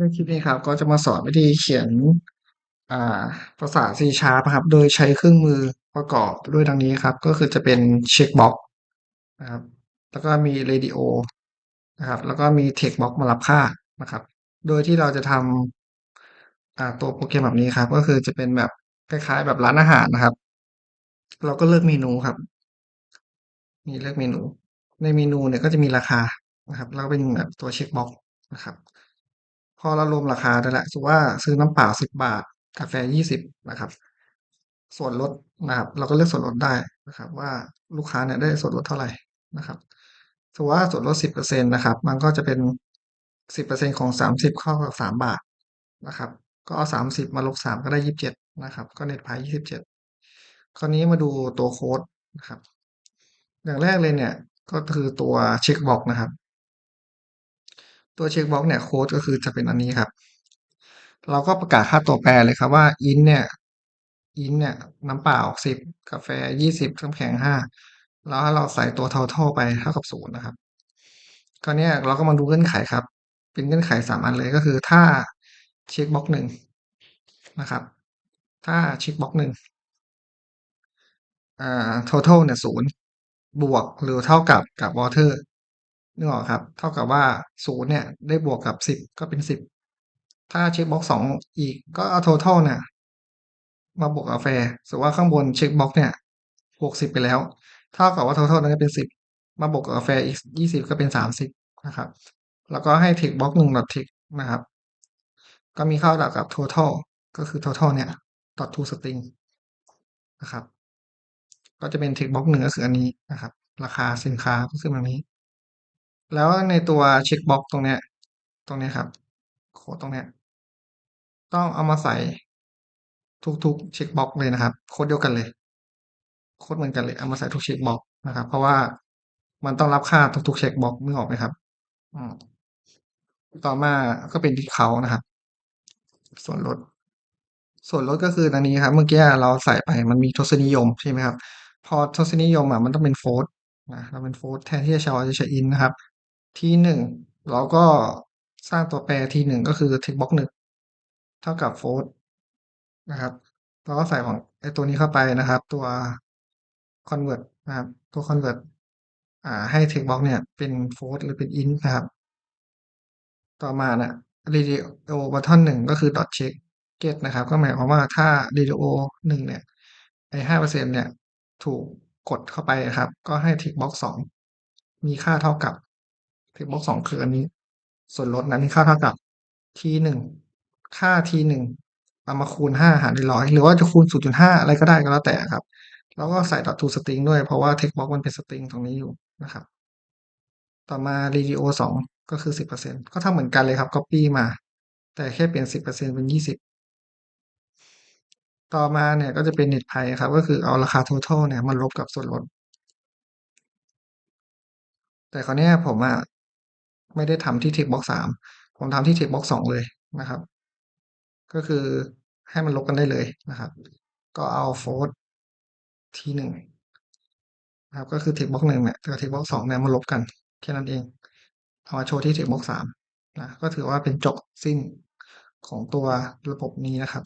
ในคลิปนี้ครับ ก็จะมาสอนวิธีเขียนาภาษา C Sharp นะครับ โดยใช้เครื่องมือประกอบด้วยดังนี้ครับ ก็คือจะเป็น checkbox นะครับ แล้วก็มี radio นะครับ แล้วก็มี textbox มารับค่านะครับ โดยที่เราจะทำตัวโปรแกรมแบบนี้ครับ ก็คือจะเป็นแบบคล้ายๆ แบบร้านอาหารนะครับ เราก็เลือกเมนูครับ นี่เลือกเมนู ในเมนูเนี่ยก็จะมีราคานะครับ แล้วก็เป็นแบบตัวเช็คบ็อกนะครับ พอเรารวมราคาได้แล้วสมมติว่าซื้อน้ำเปล่า10บบาท กาแฟ20นะครับ ส่วนลดนะครับ เราก็เลือกส่วนลดได้นะครับ ว่าลูกค้าเนี่ยได้ส่วนลดเท่าไหร่นะครับสมมติว่าส่วนลด10%นตนะครับ มันก็จะเป็น10%ของ30เท่ากับ3บาทนะครับ ก็เอา30มสิบมาลบ3ก็ได้27นะครับ ก็เน็ตไพรซ์27คราวนี้มาดูตัวโค้ดนะครับ อย่างแรกเลยเนี่ยก็คือตัวเช็กบ็อกนะครับ ตัวเช็กบ็อกเนี่ยโค้ดก็คือจะเป็นอันนี้ครับ เราก็ประกาศค่าตัวแปรเลยครับว่า int เนี่ย int เนี่ยน้ำเปล่า10กาแฟ20น้ำแข็ง5แล้วเราใส่ตัว total ไปเท่ากับ0นย์นะครับคราวเนี้ยเราก็มาดูเงื่อนไขครับ เป็นเงื่อนไข3อันเลยก็คือถ้าเช็กบ็อก1นะครับ ถ้าเช็กบ็อก1อ่า total เนี่ย0บวกหรือเท่ากับกับ water นึกออกครับ เท่ากับว่า0เนี่ยได้บวกกับ10ก็เป็น10ถ้าเช็กบ็อก2อีกก็เอา total เนี่ยมาบวกกาแฟสมมติว่าข้างบนเช็กบ็อกเนี่ยบวก10ไปแล้ว เท่ากับว่า total นั้นจะเป็น10มาบวกกับกาแฟอีก20ก็เป็น30นะครับ แล้วก็ให้ textbox 1 dot text นะครับ ก็มีค่าเท่ากับ total ก็คือ total เนี่ย dot to string นะครับ ก็จะเป็น textbox 1ก็คืออันนี้นะครับ ราคาสินค้าก็คือแบบนี้ แล้วในตัวเช็กบ็อกตรงเนี้ย ตรงเนี้ยครับ โคดตรงเนี้ย ต้องเอามาใส่ทุกๆเช็กบ็อกเลยนะครับ โคดเดียวกันเลย โคดเหมือนกันเลย เอามาใส่ทุกเช็กบ็อกนะครับ เพราะว่ามันต้องรับค่าทุกๆเช็กบ็อกนึกออกไหมครับต่อมาก็เป็น discount นะครับ ส่วนลด ส่วนลดก็คืออันนี้ครับ เมื่อกี้เราใส่ไปมันมีทศนิยมใช่ไหมครับ พอทศนิยมอะมันต้องเป็น float นะเราเป็น float แทนที่จะใช้จะใช้ int นะครับ t1 เราก็สร้างตัวแปร t1 ก็คือ textbox 1 เท่ากับ float นะครับเราก็ใส่ของไอตัวนี้เข้าไปนะครับ ตัว convert นะครับ ตัว convert อ่าให้ textbox เนี่ยเป็น float หรือเป็น int นะครับ ต่อมาน่ะ radio button 1ก็คือ dot check get นะครับ ก็หมายความว่าถ้า radio 1 เนี่ยไอ้5%เซ็นเนี่ยถูกกดเข้าไปครับ ก็ให้ textbox 2 มีค่าเท่ากับ textbox 2คืออันนี้ ส่วนลดนั้นมีค่าเท่ากับ t1 ค่า t1 เอามาคูณ5หารด้วย100หรือว่าจะคูณ0.5อะไรก็ได้ก็แล้วแต่ครับ แล้วก็ใส่ dot to string ด้วยเพราะว่า textbox มันเป็นสตริงตรงนี้อยู่นะครับ ต่อมา radio 2ก็คือ10%ก็ทำเหมือนกันเลยครับ copy มา แต่แค่เปลี่ยน10%เปอร์เซ็น20ต่อมาเนี่ยก็จะเป็น net price ครับ ก็คือเอาราคา total เนี่ยมาลบกับส่วนลดแต่คราวนี้ผมอะ ไม่ได้ทำที่ textbox 3ผมทำที่ textbox 2เลยนะครับ ก็คือให้มันลบกันได้เลยนะครับ ก็เอา float t1 นะครับก็คือ textbox 1เนี่ยกับ textbox 2เนี่ยมาลบกันแค่นั้นเองเอามาโชว์ที่ textbox 3นะก็ถือว่าเป็นจบสิ้นของตัวระบบนี้นะครับ